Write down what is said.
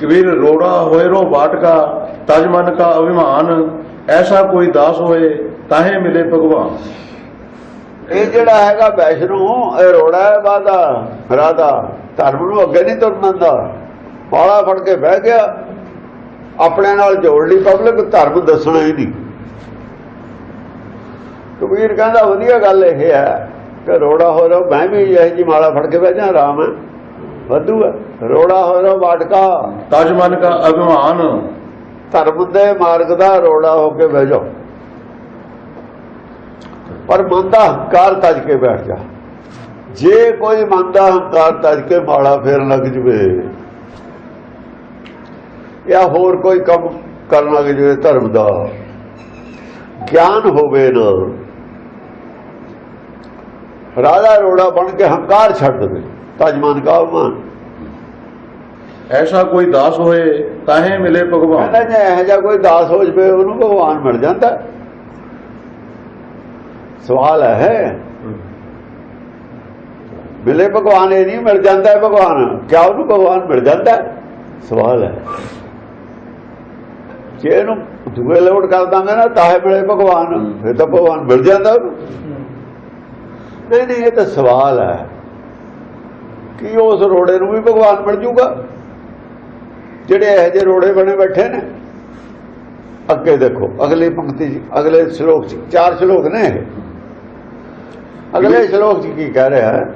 ਕਬੀਰ ਰੋੜਾ ਹੋਏ ਰੋ ਬਾਟਕਾ, ਤਜ ਮਨ ਕਾ ਅਭਿਮਾਨ, ਐਸਾ ਕੋਈ ਦਾਸ ਹੋਏ ਤਾਹੇ ਮਿਲੇ ਭਗਵਾਨ। ਇਹ ਜਿਹੜਾ ਹੈਗਾ ਵੈਸ਼ਨੂ, ਇਹ ਰੋੜਾ ਹੈ ਬਾਦਾ ਰਾਦਾ ਧਰਮ ਨੂੰ ਅੱਗੇ ਨਹੀਂ ਤੁਰਨ ਦਾ ਬਾਲਾ ਫੜ ਕੇ ਬਹਿ ਗਿਆ। ਆਪਣੇ ਨਾਲ ਜੋੜ ਲਈ ਪਬਲਿਕ, ਧਰਮ ਦੱਸਣਾ ਹੀ ਨਹੀਂ। ਕਬੀਰ ਕਹਿੰਦਾ, ਵਧੀਆ ਗੱਲ ਇਹ ਹੈ ਕਿ ਰੋੜਾ ਹੋ ਰੋ, ਮੈਂ ਵੀ ਇਹ ਜੀ ਮਾਲਾ ਫੜ ਕੇ ਬਹਿ ਜਾ ਰਾਮ ਹੈ। ਵਧੂ ਹੈ। ਰੋੜਾ ਹੋਣਾ ਵਾਟਕਾ। ਤਜ ਮਨ ਦਾ ਅਭਿਮਾਨ। ਧਰਮ ਦੇ ਮਾਰਗ ਦਾ ਰੋੜਾ ਹੋ ਕੇ ਬਹਿ ਜਾ ਪਰ ਮਨ ਦਾ ਹੰਕਾਰ ਤਜ ਕੇ ਬੈਠ ਜਾ। ਜੇ ਕੋਈ ਮਨ ਦਾ ਹੰਕਾਰ ਤਜ ਕੇ ਮਾਲਾ ਫੇਰ ਲੱਗ ਜਵੇ। ਜਾਂ ਹੋਰ ਕੋਈ ਕੰਮ ਕਰਨ ਲੱਗ ਜਵੇ ਧਰਮ ਦਾ। ਗਿਆਨ ਹੋਵੇ ਨਾ। ਰਾਜਾ ਰੋੜਾ ਬਣ ਕੇ ਹੰਕਾਰ ਛੱਡ ਦੇ। ਤਜਮਨ ਕਾ ਅਭਿਮਾਨ ਐਸਾ ਕੋਈ ਦਾਸ ਹੋਏ ਤਾਹੇ ਮਿਲੇ ਭਗਵਾਨ। ਕਹਿੰਦਾ ਜੇ ਇਹ ਜਾਂ ਕੋਈ ਦਾਸ ਹੋ ਜਵੇ ਉਹਨੂੰ ਭਗਵਾਨ ਮਿਲ ਜਾਂਦਾ। ਸਵਾਲ ਹੈ। ਮਿਲੇ ਭਗਵਾਨ ਇਹ ਨਹੀਂ ਮਿਲ ਜਾਂਦਾ ਭਗਵਾਨ। ਕਿਆ ਉਹਨੂੰ ਭਗਵਾਨ ਮਿਲ ਜਾਂਦਾ ਸਵਾਲ ਹੈ। ਜੇ ਇਹਨੂੰ ਦੂਏ ਲੋਡ ਕਰ ਦਾਂਗੇ ਨਾ ਤਾਹੇ ਮਿਲੇ ਭਗਵਾਨ। ਫਿਰ ਤਾਂ ਭਗਵਾਨ ਮਿਲ ਜਾਂਦਾ ਉਹਨੂੰ। ਨਹੀਂ ਨਹੀਂ ਇਹ ਤਾਂ ਸਵਾਲ ਹੈ। ਕਿ ਉਸ ਰੋੜੇ ਨੂੰ ਵੀ ਭਗਵਾਨ ਮਿਲ ਜੂਗਾ? ਜਿਹੜੇ ਇਹੋ ਜਿਹੇ ਰੋੜੇ ਬਣੇ ਬੈਠੇ ਨੇ। ਅੱਗੇ ਦੇਖੋ ਅਗਲੀ ਪੰਕਤੀ 'ਚ, ਅਗਲੇ ਸ਼ਲੋਕ 'ਚ ਚਾਰ ਸ਼ਲੋਕ ਨੇ ਅਗਲੇ ਸ਼ਲੋਕ 'ਚ ਕੀ ਕਹਿ ਰਿਹਾ ਹੈ?